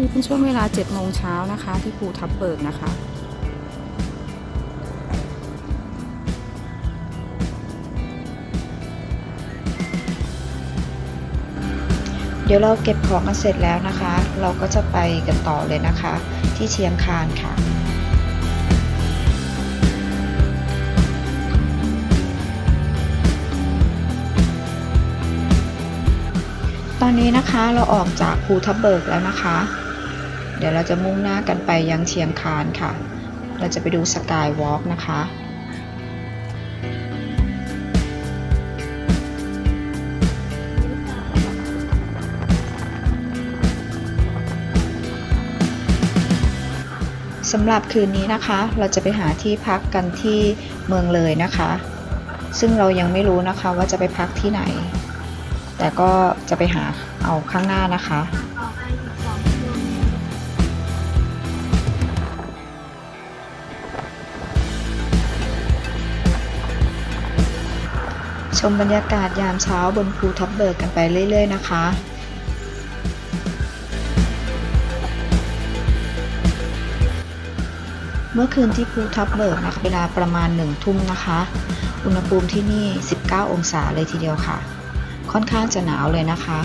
นี้เป็นช่วงเวลา7โมงเช้านะคะ ที่ภูทับเบิกนะคะเดี๋ยวเราเก็บของกันเสร็จแล้วนะคะ เราก็จะไปกันต่อเลยนะคะ ที่เชียงคานค่ะ ตอนนี้นะคะเราออกจากภูทับเบิกแล้วนะคะ เดี๋ยวเราจะมุ่งหน้ากันไปยังเชียงคานค่ะ เราจะไปดูสกายวอล์กนะคะสำหรับคืนนี้นะคะ เราจะไปหาที่พักกันที่เมืองเลยนะคะ ซึ่งเรายังไม่รู้นะคะว่าจะไปพักที่ไหน แต่ก็จะไปหาเอาข้างหน้านะคะ ชมบรรยากาศยามเช้าบนภูทับเบิกกันไปเรื่อย ๆ นะคะเมื่อคืนที่ภูทับเบิกนะคะเวลาประมาณหนึ่งทุ่มนะคะ อุณหภูมิที่นี่ 19 องศาเลยทีเดียวค่ะ ค่อนข้างจะหนาวเลยนะคะ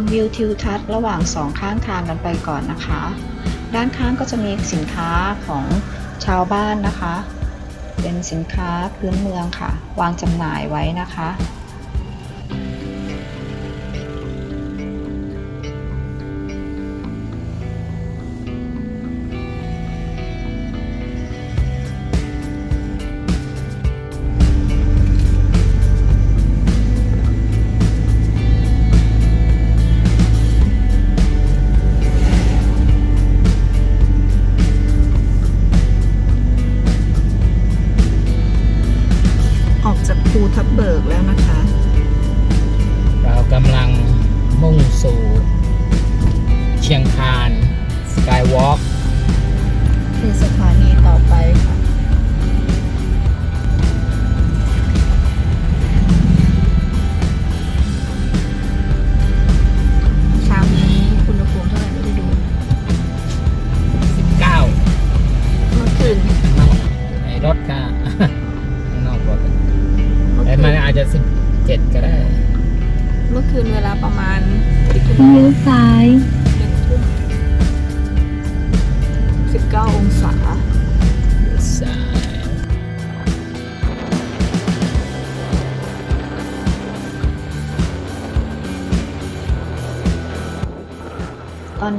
มวิวทิวทัศน์ระหว่างสองข้างทางกันไปก่อนนะคะ ด้านข้างก็จะมีสินค้าของชาวบ้านนะคะ เป็นสินค้าพื้นเมืองค่ะ วางจำหน่ายไว้นะคะ ภูทับเบิกแล้วนะคะ เรากำลังมุ่งสู่ เชียงคานสกายวอล์กคือสถานีต่อไปค่ะเช้านี้อุณหภูมิเท่าไหร่ไม่ได้ดู19เมื่อคืน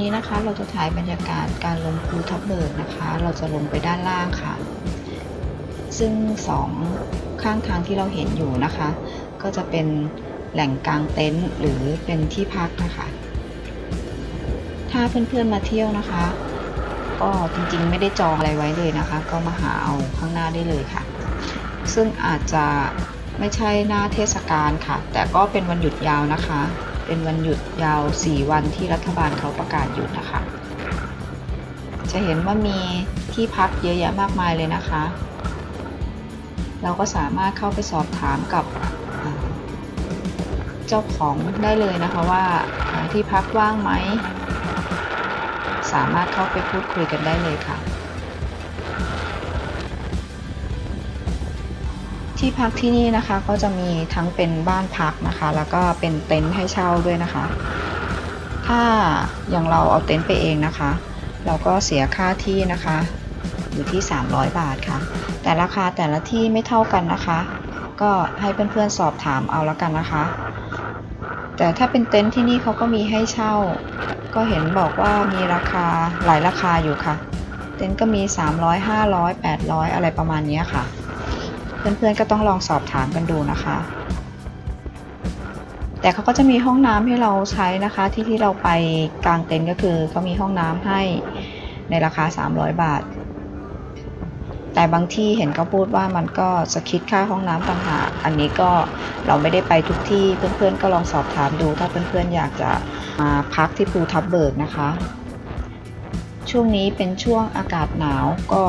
นี้นะคะเราจะถ่ายบรรยากาศการลงภูทับเบิกนะคะ เราจะลงไปด้านล่างค่ะ ซึ่งสองข้างทางที่เราเห็นอยู่นะคะ ก็จะเป็นแหล่งกลางเต็นท์หรือเป็นที่พักนะคะ ถ้าเพื่อนๆมาเที่ยวนะคะ ก็จริงๆไม่ได้จองอะไรไว้เลยนะคะ ก็มาหาเอาข้างหน้าได้เลยค่ะ ซึ่งอาจจะไม่ใช่หน้าเทศกาลค่ะ แต่ก็เป็นวันหยุดยาวนะคะ เป็นวันหยุดยาว 4 วันที่รัฐบาลเขาประกาศหยุดนะคะ จะเห็นว่ามีที่พักเยอะแยะมากมายเลยนะคะ เราก็สามารถเข้าไปสอบถามกับเจ้าของได้เลยนะคะว่าที่พักว่างไหม สามารถเข้าไปพูดคุยกันได้เลยค่ะ ที่พักที่นี่นะคะก็จะมีทั้งเป็นบ้านพักนะคะ แล้วก็เป็นเต็นท์ให้เช่าด้วยนะคะ ถ้าอย่างเราเอาเต็นท์ไปเองนะคะ เราก็เสียค่าที่นะคะ อยู่ที่ 300 บาทค่ะ แต่ราคาแต่ละที่ไม่เท่ากันนะคะ ก็ให้เพื่อนๆสอบถามเอาแล้วกันนะคะ แต่ถ้าเป็นเต็นท์ที่นี่เขาก็มีให้เช่า ก็เห็นบอกว่ามีราคาหลายราคาอยู่ค่ะ เต็นท์ก็มี 300 500 800 อะไรประมาณนี้ค่ะ เพื่อนๆก็ต้องลองสอบถามกันดูนะคะ แต่เขาก็จะมีห้องน้ำให้เราใช้นะคะ ที่ที่เราไปกางเต็นท์ก็คือเขามีห้องน้ำให้ในราคา 300 บาท แต่บางที่เห็นเขาพูดว่ามันก็จะคิดค่าห้องน้ำต่างหากอันนี้ก็เราไม่ได้ไปทุกที่เพื่อนๆก็ลองสอบถามดู ถ้าเพื่อนๆอยากจะมาพักที่ภูทับเบิกนะคะ ช่วงนี้เป็นช่วงอากาศหนาวก็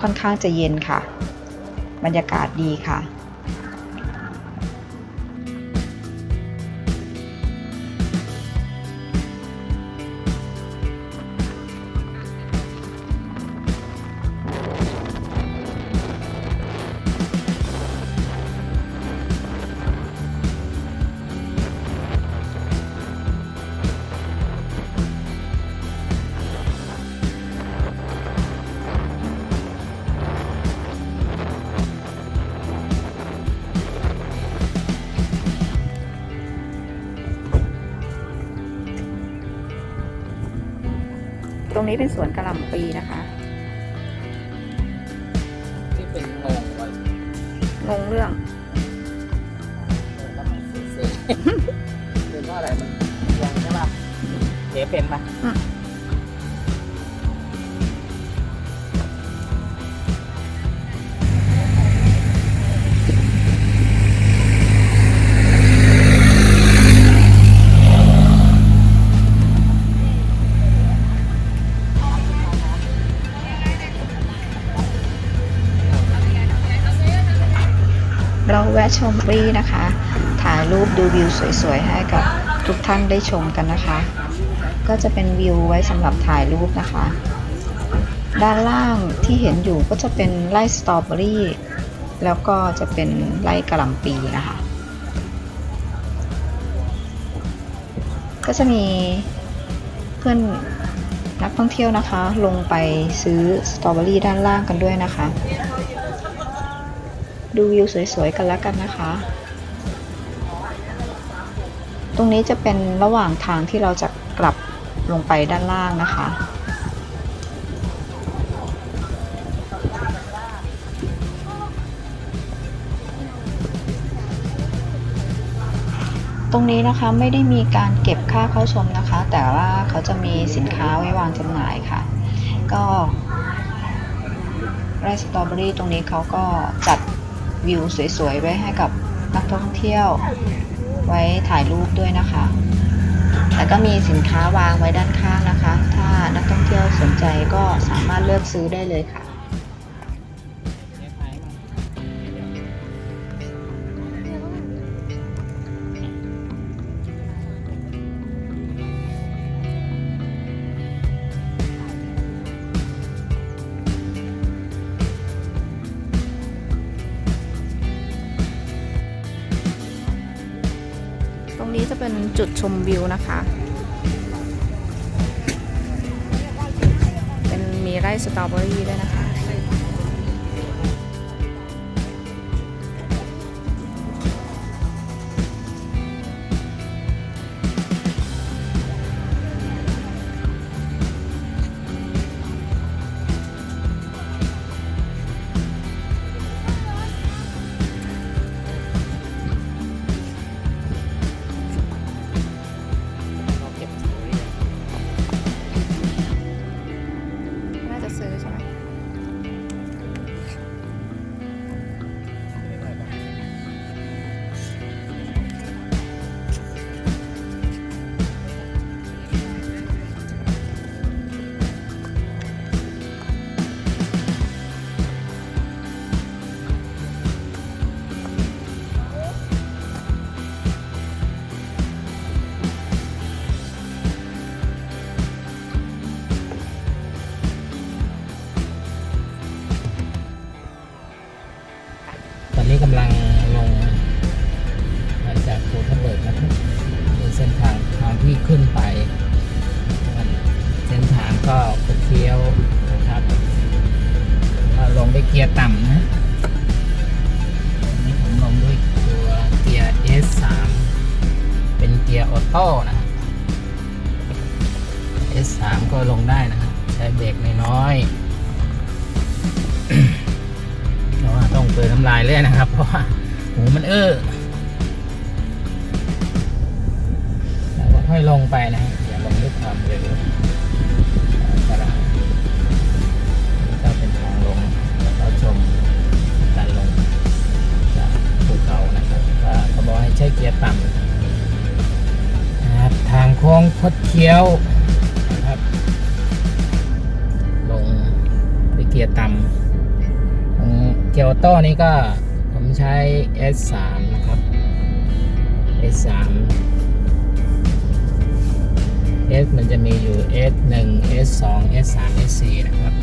ค่อนข้างจะเย็นค่ะ บรรยากาศดีค่ะ รงนี้เป็นสวนกระหล่ำปีนะคะที่เป็นงงว่างงเรื่องแล้วมันเสียๆเป็นว่าอะไรมันยังใช่ป่ะเจ๊เป็นป่ะ เราแวะชมฟรีนะคะ ถ่ายรูปดูวิวสวยๆ ให้กับทุกท่านได้ชมกันนะคะ ก็จะเป็นวิวไว้สำหรับถ่ายรูปนะคะ ด้านล่างที่เห็นอยู่ก็จะเป็นไร่สตรอเบอรี่แล้วก็จะเป็นไร่กระหล่ำปีนะคะ ก็จะมีเพื่อนนักท่องเที่ยวนะคะ ลงไปซื้อสตรอเบอรี่ด้านล่างกันด้วยนะคะ ดูวิวสวยๆกันแล้วกันนะคะ ตรงนี้จะเป็นระหว่างทางที่เราจะกลับลงไปด้านล่างนะคะตรงนี้นะคะไม่ได้มีการเก็บค่าเข้าชมนะคะ แต่ว่าเขาจะมีสินค้าไว้วางจำหน่ายค่ะ ก็ไรสตรอเบอรี่ตรงนี้เขาก็จัด วิวสวยๆไว้ให้กับนักท่องเที่ยว ไว้ถ่ายรูปด้วยนะคะแล้วก็มีสินค้าวางไว้ด้านข้างนะคะ ถ้านักท่องเที่ยวสนใจก็สามารถเลือกซื้อได้เลยค่ะ เป็นจุดชมวิวนะคะ เป็นมีไร่สตรอเบอรี่ด้วยนะคะ คดเคี้ยวนะครับ ลงไปเกียร์ต่ำตรงเกียร์ออโต้นี่ก็ผมใช้ S3 นะครับ S3 S มันจะมีอยู่ S1 S2 S3 S4 นะครับ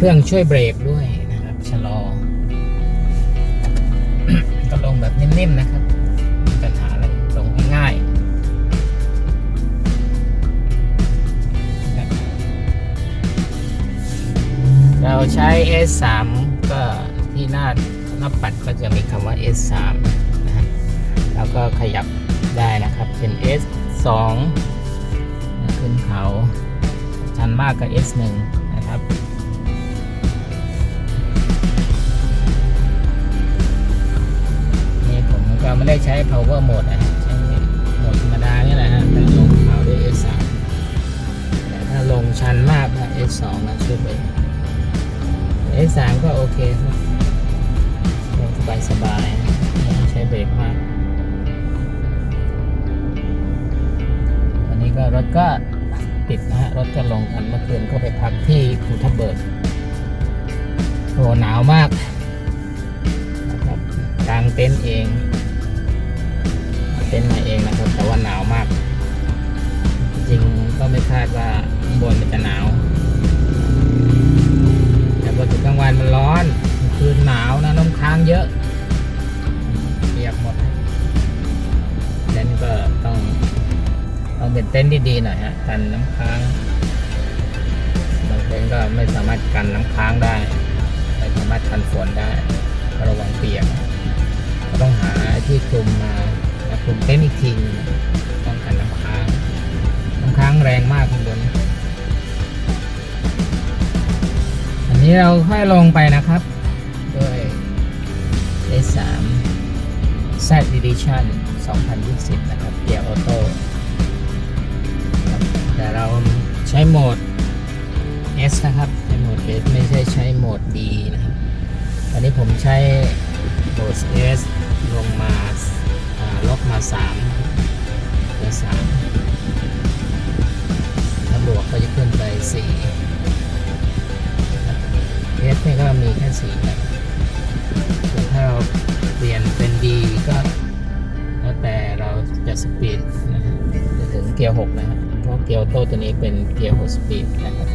เครื่องช่วยเบรกด้วยนะครับชะลอ ก็ลงแบบนิ่มๆนะครับไม่มีปัญหาอะไรลงง่ายๆเราใช้ S3 ก็ที่หน้าหน้าปัดก็จะมีคำว่า S3 นะฮะแล้วก็ขยับได้นะครับ เป็น S2 ขึ้นเขาชันมากกับ S1 นะครับ ไม่ได้ใช้ power mode นะฮะใช้โหมดธรรมดานี่แหละฮะแต่ลงเขาด้วย S3 แต่ถ้าลงชันมากนะ S2 นะช่วยไป S3 ก็โอเคครับลงสบายสบายไม่ต้องใช้เบรกมากตอนนี้ก็รถก็ติดนะฮะ รถก็ลงกันเมื่อคืนก็ไปพักที่ภูทับเบิกโอ้หนาวมากนะครับกางเต็นท์เอง เต็นท์มาเองนะครับ แต่ว่าหนาวมาก จริงก็ไม่คาดว่าข้างบนมันจะหนาว แต่พอถึงกลางวันมันร้อนคืนหนาวนะน้ำค้างเยอะเปียกหมดเต็นท์ก็ต้องต้องเป็นเต็นท์ที่ดีหน่อยฮะกันน้ำค้างบางเต็นท์ก็ไม่สามารถกันน้ำค้างได้ไม่สามารถกันฝนได้ระวังเปียกก็ต้องหาที่คลุมมา แล้วคลุมเต็นอีกทีนป้องกันน้ำค้าง น้ำค้างแรงมากข้างบน อันนี้เราค่อยลงไปนะครับ ด้วย S3 Z Edition 2020 นะครับเกียร์ออโต้แต่เราใช้โหมด S นะครับ ใช้โหมด S ไม่ใช่ใช้โหมด D นะครับ ตอนนี้ผมใช้โหมด S ลงมา อ่าลบมา3เหลือ3ถ้าบวกก็จะขึ้นไป4นะครับ S นี่ก็มีแค่4แบบส่วนถ้าเราเปลี่ยนเป็น D ก็แล้วแต่เราจะสปีดนะฮะจะถึงเกียร์6นะฮะเพราะเกียร์โต้ตัวนี้เป็นเกียร์6สปีดนะครับ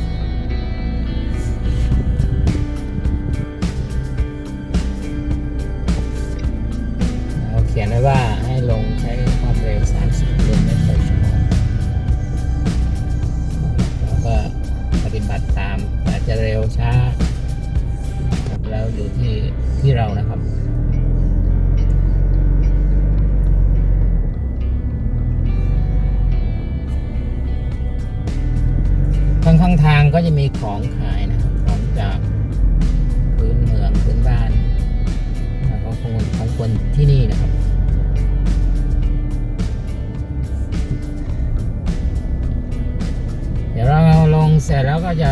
ร็จแล้วก็จะ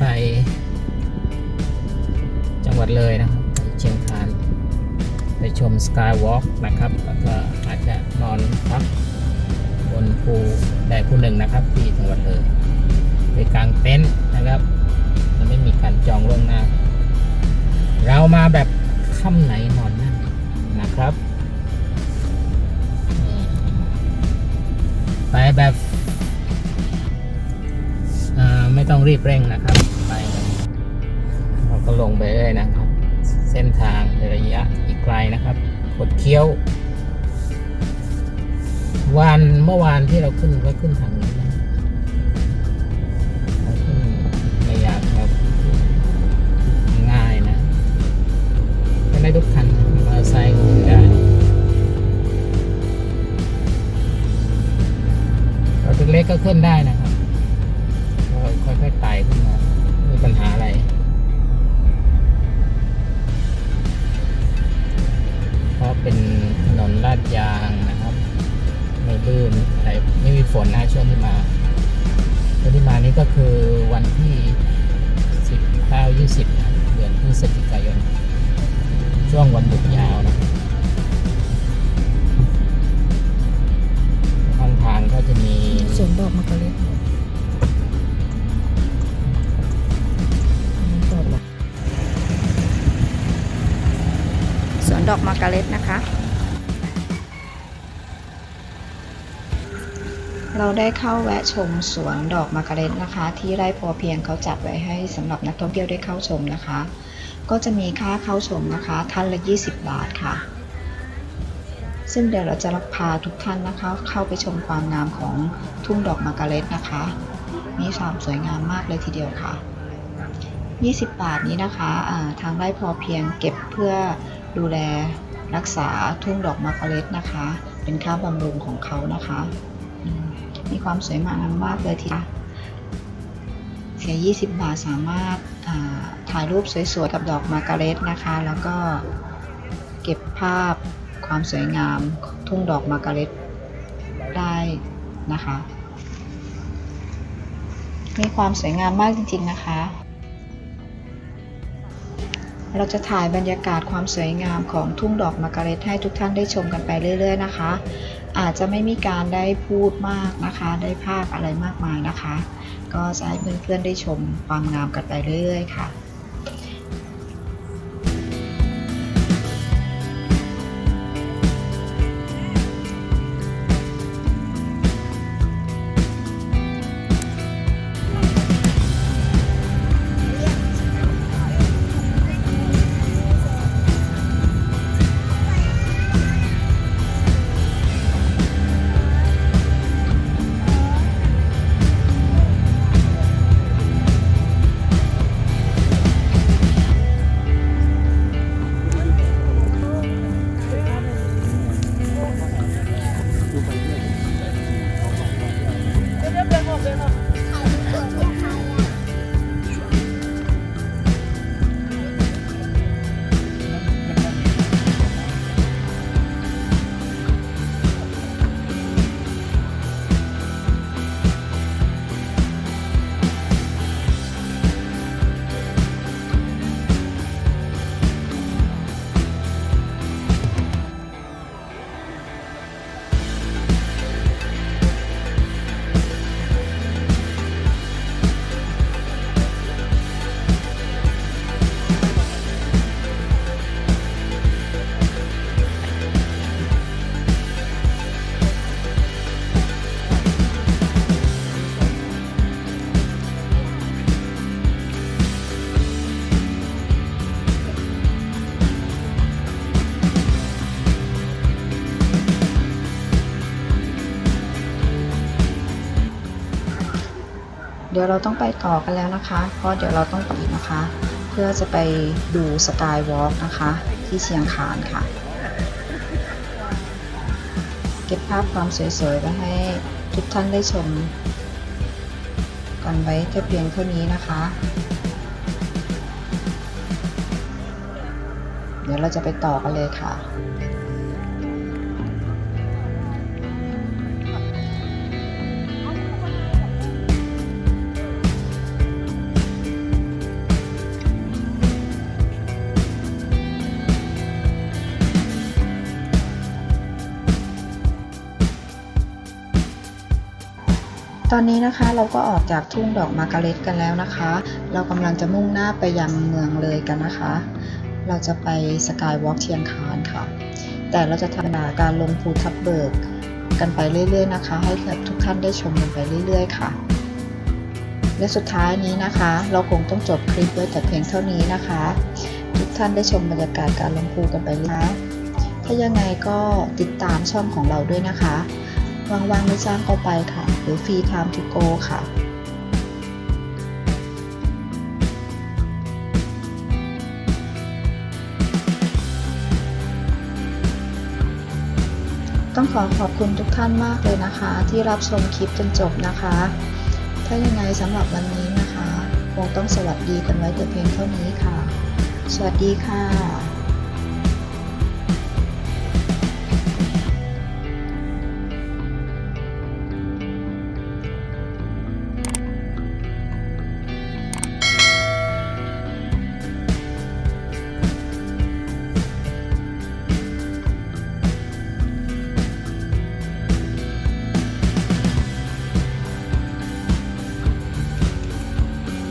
ไป จังหวัดเลยนะครับเชียงคานไปชมสกายวอล์กนะครับ แล้วก็อาจจะนอนพักบนภูใดภูหนึ่งนะครับ ที่จังหวัดเลยไปกางเต็นท์นะครับมันไม่มีการจองล่วงหน้า เรามาแบบค่ำไหนนอนนั่นนะครับ ไปแบบ ไม่ต้องรีบเร่งนะครับ ไปเราก็ลงไปเรื่อยนะครับ เส้นทางระยะอีกไกลนะครับกดเคี้ยว วันเมื่อวานที่เราขึ้นก็ขึ้นทางนี้นะขึ้นระยะครับ ง่ายนะไม่ได้ทุกคันมอเตอร์ไซค์ได้รถเล็กก็ขึ้นได้นะ ค่อยไต่ขึ้นมาไม่มีปัญหาอะไรเพราะเป็นถนนลาดยางนะครับ ไม่ลื่นอะไรไม่มีฝนนะช่วงที่มาช่วงที่มานี้ก็คือวันที่สิบเก้ายี่สิบเดือนพฤศจิกายน ช่วงวันหยุดยาวนะข้างทางก็จะมีสวนดอกมะกะเล็ด วนดอกมะกะเล็ดนะคะ เราได้เข้าแวะชมสวนดอกมาการเร็ตนะคะ ที่ไร่พอเพียงเขาจัดไว้ให้สำหรับนักท่องเที่ยวได้เข้าชมนะคะ ก็จะมีค่าเข้าชมนะคะ ท่านละ 20 บาทค่ะ ซึ่งเดี๋ยวเราจะพาทุกท่านนะคะ เข้าไปชมความงามของทุ่งดอกมาการเร็ตนะคะ มีความสวยงามมากเลยทีเดียวค่ะ20 บาทนี้นะคะทางไร่พอเพียงเก็บเพื่อ ดูแลรักษาทุ่งดอกมากาเร็ตนะคะ เป็นค่าบำรุงของเขานะคะ มีความสวยงามมากเลยทีเดียวเสีย 20 บาทสามารถาถ่ายรูปสวยๆ กับดอกมากาเร็ตนะคะ แล้วก็เก็บภาพความสวยงามทุ่งดอกมากาเร็ตได้นะคะ มีความสวยงามมากจริงๆนะคะ เราจะถ่ายบรรยากาศความสวยงามของทุ่งดอกมะการเร็ดให้ทุกท่านได้ชมกันไปเรื่อย ๆ นะคะ อาจจะไม่มีการได้พูดมากนะคะ ได้ภาพอะไรมากมายนะคะ ก็จะให้เพื่อนๆได้ชมความงามกันไปเรื่อยๆค่ะ ดี๋ยวเราต้องไปต่อกันแล้วนะคะ เพราะเดี๋ยวเราต้องไปอีกนะคะ เพื่อจะไปดูสกายวอล์กนะคะ ที่เชียงคานค่ะ เก็บภาพความสวยๆไว้ให้ทุกท่านได้ชม กันไว้แค่เพียงเท่านี้นะคะ เดี๋ยวเราจะไปต่อกันเลยค่ะ ตอนนี้นะคะเราก็ออกจากทุ่งดอกมาการเร็ตกันแล้วนะคะ เรากำลังจะมุ่งหน้าไปยังเมืองเลยกันนะคะ เราจะไปสกายวอล์กเชียงคานค่ะ แต่เราจะทำการลงภูทับเบิกกันไปเรื่อยๆนะคะ ให้ทุกท่านได้ชมกันไปเรื่อย ๆ ค่ะ และสุดท้ายนี้นะคะ เราคงต้องจบคลิปไว้แต่เพียงเท่านี้นะคะ ทุกท่านได้ชมบรรยากาศการลงภูกันไปเรื่อยๆถ้ายังไงก็ติดตามช่องของเราด้วยนะคะ ว่างๆไม่สร้างเข้าไปค่ะ หรือฟรี time to go ค่ะต้องขอขอบคุณทุกท่านมากเลยนะคะ ที่รับชมคลิปจนจบนะคะ ถ้ายังไงสำหรับวันนี้นะคะ คงต้องสวัสดีกันไว้แต่เพียงเท่านี้ค่ะ สวัสดีค่ะ